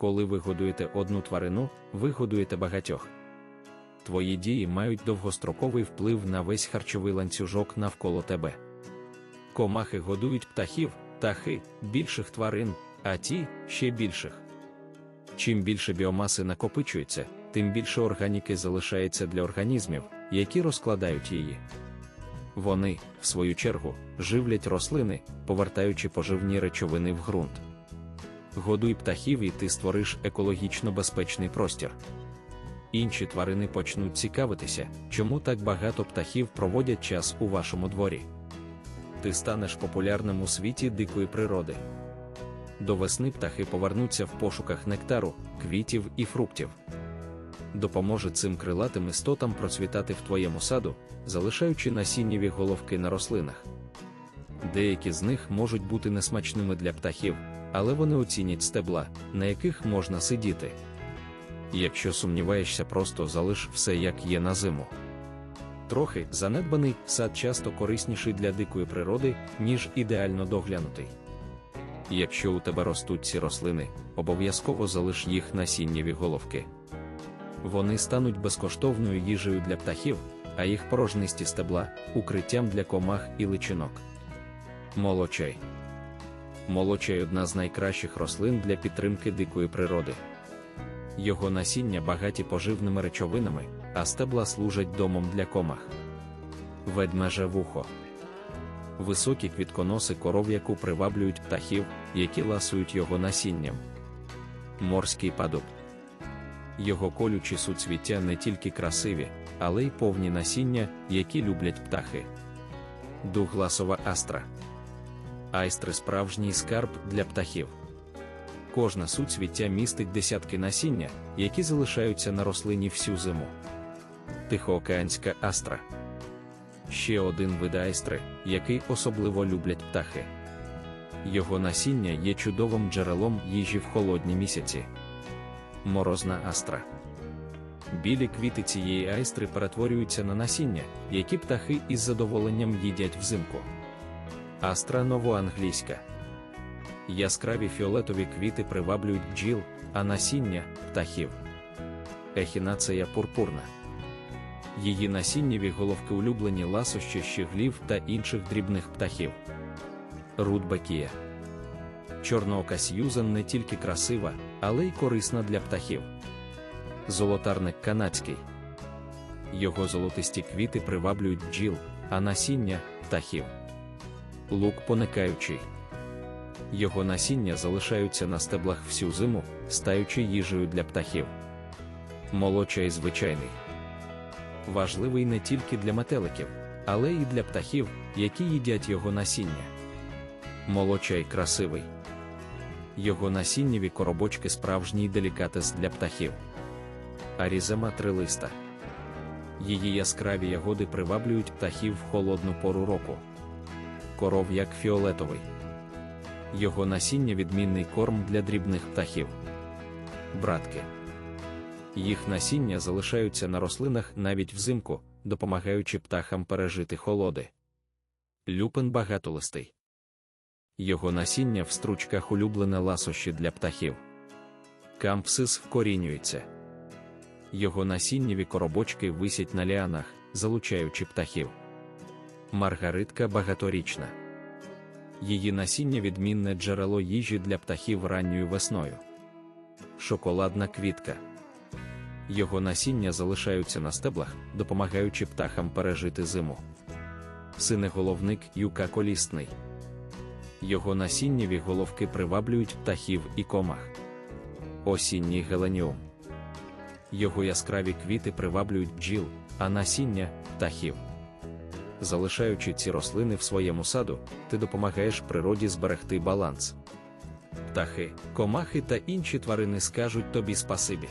Коли ви годуєте одну тварину, ви годуєте багатьох. Твої дії мають довгостроковий вплив на весь харчовий ланцюжок навколо тебе. Комахи годують птахів, птахи більших тварин, а ті ще більших. Чим більше біомаси накопичується, тим більше органіки залишається для організмів, які розкладають її. Вони, в свою чергу, живлять рослини, повертаючи поживні речовини в ґрунт. Годуй птахів і ти створиш екологічно безпечний простір. Інші тварини почнуть цікавитися, чому так багато птахів проводять час у вашому дворі. Ти станеш популярним у світі дикої природи. До весни птахи повернуться в пошуках нектару, квітів і фруктів. Допоможе цим крилатим істотам процвітати в твоєму саду, залишаючи насіннєві головки на рослинах. Деякі з них можуть бути несмачними для птахів, але вони оцінять стебла, на яких можна сидіти. Якщо сумніваєшся, просто залиш все як є на зиму. Трохи занедбаний сад часто корисніший для дикої природи, ніж ідеально доглянутий. Якщо у тебе ростуть ці рослини, обов'язково залиш їх насіннєві головки. Вони стануть безкоштовною їжею для птахів, а їх порожнисті стебла укриттям для комах і личинок. Молочай. Молочай одна з найкращих рослин для підтримки дикої природи. Його насіння багаті поживними речовинами, а стебла служать домом для комах. Ведмеже вухо. Високі квітконоси коров'яку приваблюють птахів, які ласують його насінням. Морський падуб. Його колючі суцвіття не тільки красиві, але й повні насіння, які люблять птахи. Дугласова астра. Айстри справжній скарб для птахів. Кожна суцвіття містить десятки насіння, які залишаються на рослині всю зиму. Тихоокеанська астра. Ще один вид айстри, який особливо люблять птахи. Його насіння є чудовим джерелом їжі в холодні місяці. Морозна астра. Білі квіти цієї айстри перетворюються на насіння, які птахи із задоволенням їдять взимку. Астра новоанглійська. Яскраві фіолетові квіти приваблюють бджіл, а насіння птахів. Ехінацея пурпурна. Її насіннєві головки улюблені ласощі щеглів та інших дрібних птахів. Рудбекія. Чорноока сьюзан не тільки красива, але й корисна для птахів. Золотарник канадський. Його золотисті квіти приваблюють бджіл, а насіння птахів. Лук поникаючий. Його насіння залишаються на стеблах всю зиму, стаючи їжею для птахів. Молочай звичайний. Важливий не тільки для метеликів, але й для птахів, які їдять його насіння. Молочай красивий. Його насіннєві коробочки справжній делікатес для птахів. Арізема трилиста. Її яскраві ягоди приваблюють птахів в холодну пору року. Коров як фіолетовий. Його насіння відмінний корм для дрібних птахів. Братки. Їх насіння залишаються на рослинах навіть взимку, допомагаючи птахам пережити холоди. Люпин багатолистий. Його насіння в стручках улюблене ласощі для птахів. Кампсис вкорінюється. Його насіннєві коробочки висять на ліанах, залучаючи птахів. Маргаритка багаторічна. Її насіння відмінне джерело їжі для птахів ранньою весною. Шоколадна квітка. Його насіння залишаються на стеблах, допомагаючи птахам пережити зиму. Синеголовник юка колісний. Його насіннєві головки приваблюють птахів і комах. Осінній геленіум. Його яскраві квіти приваблюють бджіл, а насіння птахів. Залишаючи ці рослини в своєму саду, ти допомагаєш природі зберегти баланс. Птахи, комахи та інші тварини скажуть тобі спасибі.